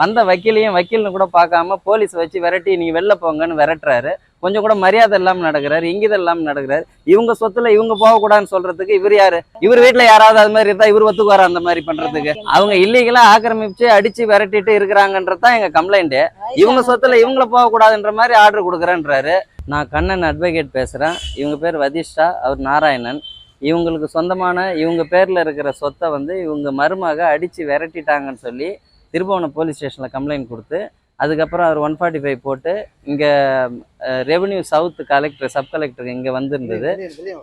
வந்த வக்கீலையும் வக்கீல்னு கூட பார்க்காம போலீஸ் வச்சு விரட்டி நீங்க வெளில போங்கன்னு விரட்டுறாரு. கொஞ்சம் கூட மரியாதை இல்லாமல் நடக்கிறாரு இங்கிதம் இல்லாமல் நடக்கிறாரு. இவங்க சொத்துல இவங்க போகக்கூடாதுன்னு சொல்றதுக்கு இவர் யாரு? இவர் வீட்டில் யாராவது அது மாதிரி இருந்தால் இவர் ஒத்துக்குவார் அந்த மாதிரி பண்றதுக்கு? அவங்க இல்லீகலா ஆக்கிரமிச்சு அடிச்சு விரட்டிட்டு இருக்கிறாங்கன்றது தான் எங்க கம்ப்ளைண்ட் இவங்க சொத்துல இவங்கள போகக்கூடாதுன்ற மாதிரி ஆர்டர் கொடுக்குறேன்றாரு. நான் கண்ணன் அட்வொகேட் பேசுறேன். இவங்க பேர் வதிஷ்டா அவர் நாராயணன். இவங்களுக்கு சொந்தமான இவங்க பேர்ல இருக்கிற சொத்தை வந்து இவங்க மருமக அடிச்சு விரட்டிட்டாங்கன்னு சொல்லி திருபுவனம் போலீஸ் ஸ்டேஷனில் கம்ப்ளைண்ட் கொடுத்து அதுக்கப்புறம் அவர் ஒன் ஃபார்ட்டி ஃபைவ் போட்டு இங்கே revenue south collector sub collector இங்கே வந்திருந்தது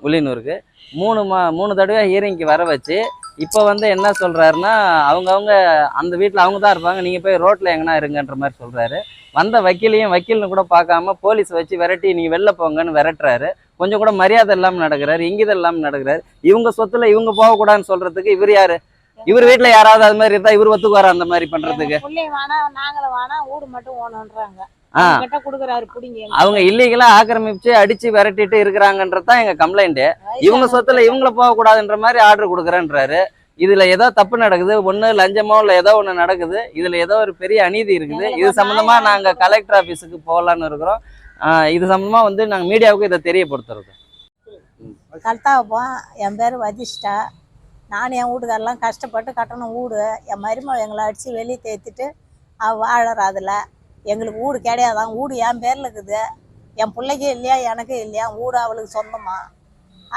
உள்ளினூருக்கு மூணு மா மூணு தடவை ஹியரிங்க்கு வர வச்சு இப்போ வந்து என்ன சொல்கிறாருன்னா அவங்கவுங்க அந்த வீட்டில் அவங்க தான் இருப்பாங்க நீங்கள் போய் ரோட்டில் எங்கன்னா இருங்கன்ற மாதிரி சொல்கிறாரு வந்த வக்கீலையும் வக்கீல்னு கூட பார்க்காம போலீஸ் வச்சு விரட்டி நீங்கள் வெளில போங்கன்னு விரட்டுறாரு. கொஞ்சம் கூட மரியாதை இல்லாமல் நடக்கிறாரு இங்கிதம் இல்லாமல் நடக்கிறாரு. இவங்க சொத்துல இவங்க போகக்கூடாதுன்னு சொல்கிறதுக்கு இவர் யாரு? இவர் வீட்டில் யாராவது அது மாதிரி இருந்தால் இவர் ஒத்துக்குவாரா அந்த மாதிரி புடிங்க. அவங்க இல்லீகலா ஆக்கிரமிச்சு அடிச்சு விரட்டிட்டு இருக்கிறாங்கன்றது தான் எங்க கம்ப்ளைண்ட் இவங்க சொத்துல இவங்கள போகக்கூடாதுன்ற மாதிரி ஆர்டர் கொடுக்குறேன்றாரு. இதுல ஏதோ தப்பு நடக்குது. ஒண்ணு லஞ்சமோ இல்ல ஏதோ ஒண்ணு நடக்குது. இதுல ஏதோ ஒரு பெரிய அநீதி இருக்குது. இது சம்பந்தமா நாங்க கலெக்டர் ஆபீஸுக்கு போகலான்னு இருக்கிறோம். இது சம்பந்தமா வந்து நாங்க மீடியாவுக்கு இதை தெரியப்படுத்துறோம். கல்தாவப்போம் என் பேர் வதிஷ்டா. நான் என் வீட்டுக்காரெல்லாம் கஷ்டப்பட்டு கட்டணும் வீடு என் மருமகள் எங்களை அடித்து வெளியே தேத்திட்டு அவள் வாழற அதில். எங்களுக்கு வீடு கிடையாதான் வீடு என் பேரில் இருக்குது. என் பிள்ளைக்கு இல்லையா? எனக்கு இல்லையா? வீடு அவளுக்கு சொந்தமா?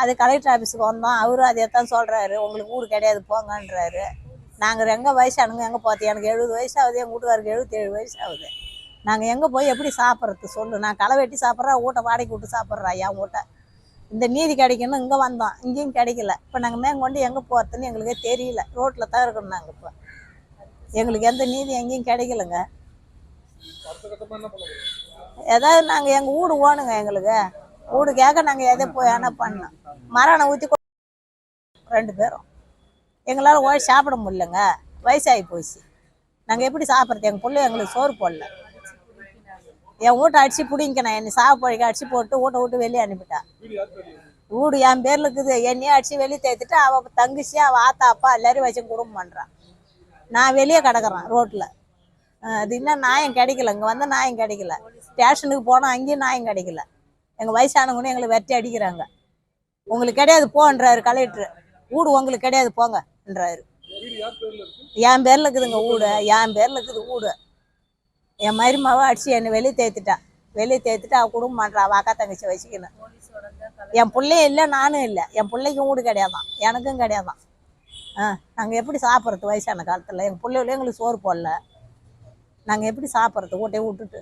அது கலெக்டர் ஆஃபீஸுக்கு வந்தோம். அவரும் அதே தான் சொல்கிறாரு உங்களுக்கு வீடு கிடையாது போங்கன்றாரு. நாங்கள் எங்கே வயசானுங்க எங்கே பார்த்தோம் எனக்கு எழுபது வயசு ஆகுது. எங்கள் வீட்டுக்காருக்கு எழுபத்தேழு வயசு ஆகுது. நாங்கள் எங்கே போய் எப்படி சாப்பிட்றது? சொல்லு. நான் களை வெட்டி சாப்பிட்றேன் வீட்டை வாடகை விட்டு சாப்பிட்றா என் வீட்டை இந்த நீதி கிடைக்கணும் இங்கே வந்தோம். இங்கேயும் கிடைக்கல. இப்போ நாங்கள் மேங்கொண்டு எங்கே போகிறதுன்னு எங்களுக்கே தெரியல. ரோட்டில் தான் இருக்கணும் நாங்கள் இப்போ. எங்களுக்கு எந்த நீதி எங்கேயும் கிடைக்கலங்க. ஏதாவது நாங்கள் எங்கள் வீடு ஓணுங்க எங்களுக்கு. வீடு கேட்க நாங்கள் எதை போய் ஆனால் பண்ணோம் மரணம் ஊற்றி ரெண்டு பேரும். எங்களால் ஓடி சாப்பிட முடியலங்க. வயசாகி போச்சு. நாங்கள் எப்படி சாப்பிட்றது? எங்கள் பிள்ளை எங்களுக்கு சோறு போடல. என் வீட்டை அடிச்சு பிடிங்கண்ணா என்னை சாப்பாடுக்கு அடிச்சு போட்டு வீட்டை விட்டு வெளியே அனுப்பிட்டா. வீடு என் பேர்ல இருக்குது. என்னையே அடிச்சு வெளியே தேத்துட்டு அவ தங்கச்சி அவள் ஆத்தா அப்பா எல்லாரையும் வச்சு குடும்பம் பண்றான் நான் வெளியே கிடக்குறேன் ரோட்ல. அது இன்னும் நியாயம் கிடைக்கல. இங்கே வந்து நியாயம் கிடைக்கல. ஸ்டேஷனுக்கு போனால் அங்கேயும் நியாயம் கிடைக்கல. எங்கள் வயசானவங்க எங்களை வெட்டி அடிக்கிறாங்க. உங்களுக்கு கிடையாது போன்றாரு கலெக்டர் வீடு உங்களுக்கு கிடையாது போங்கன்றாரு. என் பேர்ல இருக்குதுங்க வீடு. என் பேர்ல இருக்குது வீடு. என் மருமாவை அடிச்சு என்னை வெளியே தேத்துட்டா. வெளியே தேத்துட்டு அவள் குடும்பம் பண்ணுறான் அவள் அக்கா தங்கச்சி வச்சுக்கணும் என் பிள்ளையும் இல்லை நானும் இல்லை. என் பிள்ளைக்கும் வீடு கிடையாதான். எனக்கும் கிடையாதான். ஆ நாங்கள் எப்படி சாப்பிட்றது வயசான காலத்தில்? எங்கள் பிள்ளைகளே எங்களுக்கு சோறு போடல. நாங்கள் எப்படி சாப்பிட்றது? வீட்டையே விட்டுட்டு.